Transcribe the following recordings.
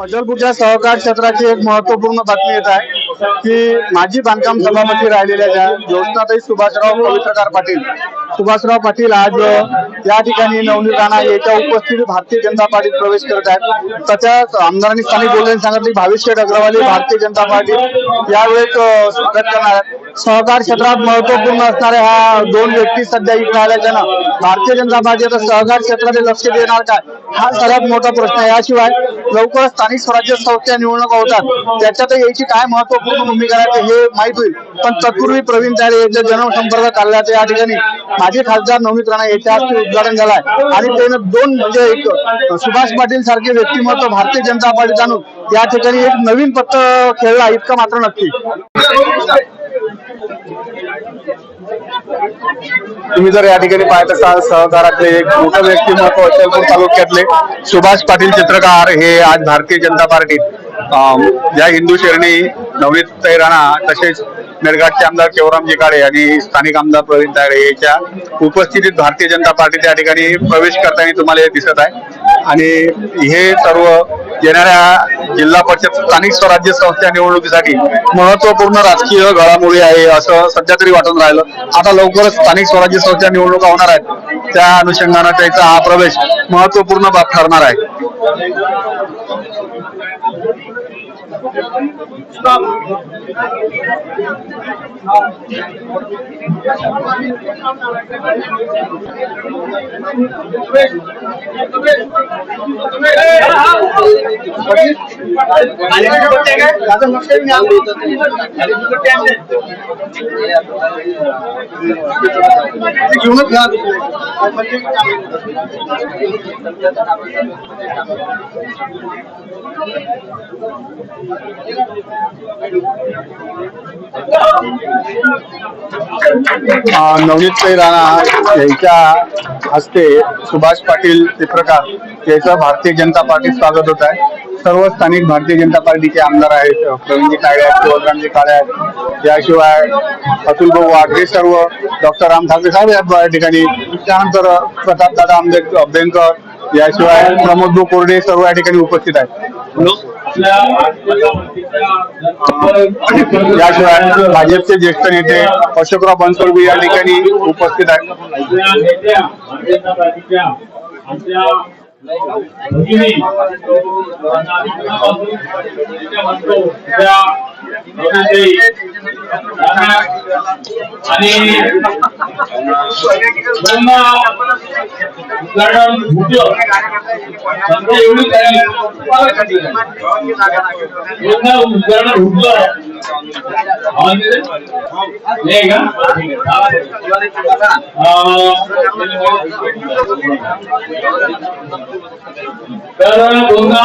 अचलपूरच्या सहकार क्षेत्राची एक महत्त्वपूर्ण बातमी येत आहे की माजी बांधकाम सभापती राहिलेल्या ज्या ज्योत्नाताई सुभाषराव पवित्रकार पाटील. सुभाषराव पाटील आज या ठिकाणी नवनीत राणा याच्या उपस्थितीत भारतीय जनता पार्टीत प्रवेश करत आहेत. त्याच्याच आमदारांनी स्थानिक बोलल्याने सांगितले की भावेश अग्रवाली भारतीय जनता पार्टी यावेळेस स्वागत करणार आहेत सहकार क्षेत्रात महत्त्वपूर्ण असणाऱ्या ह्या दोन व्यक्ती सध्या इथे आल्याच्यानं भारतीय जनता पार्टी आता सहकार क्षेत्राकडे लक्ष देणार काय? हा सर्वात मोठा प्रश्न आहे. याशिवाय लवकरच स्थानिक स्वराज्य संस्था निवडणुका होतात. त्याच्यात याची काय महत्त्वपूर्ण भूमिका राहते हे माहीत होईल. पण तत्पूर्वी प्रवीण तारे यांच्या जनसंपर्क कार्यालयात या ठिकाणी माजी खासदार नवनीत राणा याच्या हस्ते उद्घाटन झालंय. आणि त्याने दोन म्हणजे एक सुभाष पाटील सारखे व्यक्तिमत्व भारतीय जनता पार्टीत आणून या ठिकाणी एक नवीन पत्र खेळला इतकं मात्र नक्की. तुम्ही जर या ठिकाणी पाहत असाल सहकारातले एक मोठं व्यक्तिमत्व अचलपूर तालुक्यातले सुभाष पाटील चित्रकार हे आज भारतीय जनता पार्टीत ज्या हिंदू शरणी नवनीत राणा तसेच मेळघाटचे आमदार केवरामजी काळे आणि स्थानिक आमदार प्रवीण तायडे याच्या उपस्थितीत भारतीय जनता पार्टी त्या ठिकाणी प्रवेश करताना तुम्हाला हे दिसत आहे. आणि हे सर्व येणाऱ्या जिल्हा परिषद स्थानिक स्वराज्य संस्था निवडणुकीसाठी महत्त्वपूर्ण राजकीय घडामोडी आहे असं सध्या तरी वाटून राहिलं. आता लवकरच स्थानिक स्वराज्य संस्था निवडणुका होणार आहेत. त्या अनुषंगानं त्याचा हा प्रवेश महत्त्वपूर्ण बाब ठरणार आहे. घेऊनच घ्या अं, नवनीत राणा यांच्या हस्ते सुभाष पाटील चित्रकार याचं भारतीय जनता पार्टीत स्वागत होत आहे. सर्व स्थानिक भारतीय जनता पार्टीचे आमदार आहेत प्रवीणजी काळे आहेत शिवरामजी काळे आहेत. याशिवाय अतुल भाऊ वाघरे सर्व डॉक्टर राम ठाकरे साहेब आहेत या ठिकाणी. त्यानंतर प्रताप दादा आंबेडकर अभ्यंकर याशिवाय प्रमोद भाऊ कोरडे सर्व या ठिकाणी उपस्थित आहेत. याशिवाय भाजपचे ज्येष्ठ नेते अशोकराव बनसोडवी या ठिकाणी उपस्थित आहेत. आणि उदाहरण भूजल संख्या एवढी झाली योजना हे का तर दोनदा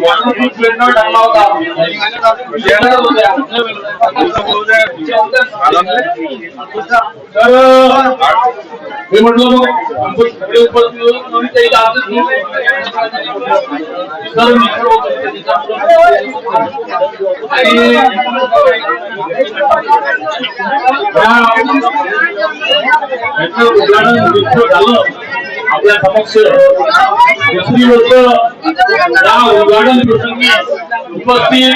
परंतु टाकला होता येणार होत्या. तर उपस्थित आजच सर आणि याचं उद्घाटन झालं आपल्या समक्ष दुसरी गोष्ट या उद्घाटन प्रसंगी उपस्थित.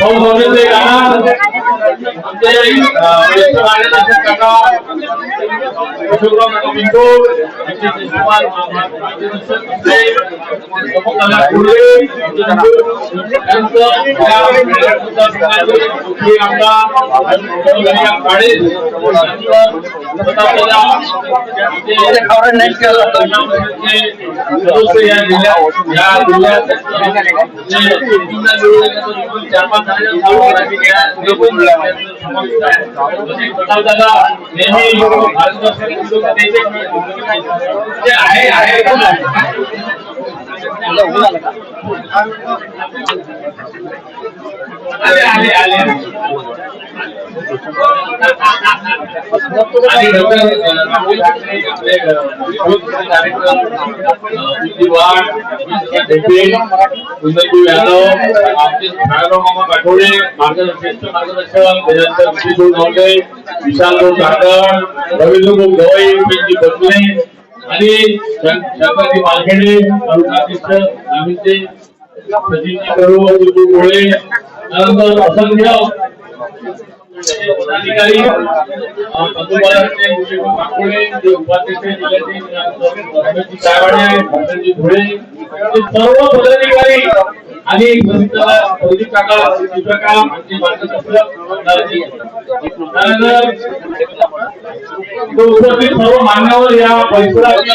बहुमौल्यचे काका आमचे अं, ज्येष्ठ नागरिक काका अशोकराव काका आमचे सदस्य या जिल्ह्यात या जिल्ह्यात चार पाच नेहमी ते आहे आहे आले आले आले. आणि राहुल ठाकरे आपले कार्यक्रम बुद्धिवाड कुंदनजी यादव आमचे मामा काठोडे मार्गदर्शक मार्गदर्शक नवले विशाल भाऊ काकड रवींद्र भाऊ गवई उमेशजी बसले आणि शंकरजी मालखेडे अरुणाकृष्ण नामिते सचिनजी गोळे त्यानंतर असंख्य पदाधिकारी बंधुबांधवांचे जे उपाध्यक्ष धुळे सर्व पदाधिकारी आणि प्रदीप काका उपस्थित सर्व मान्यवर या परिसरातील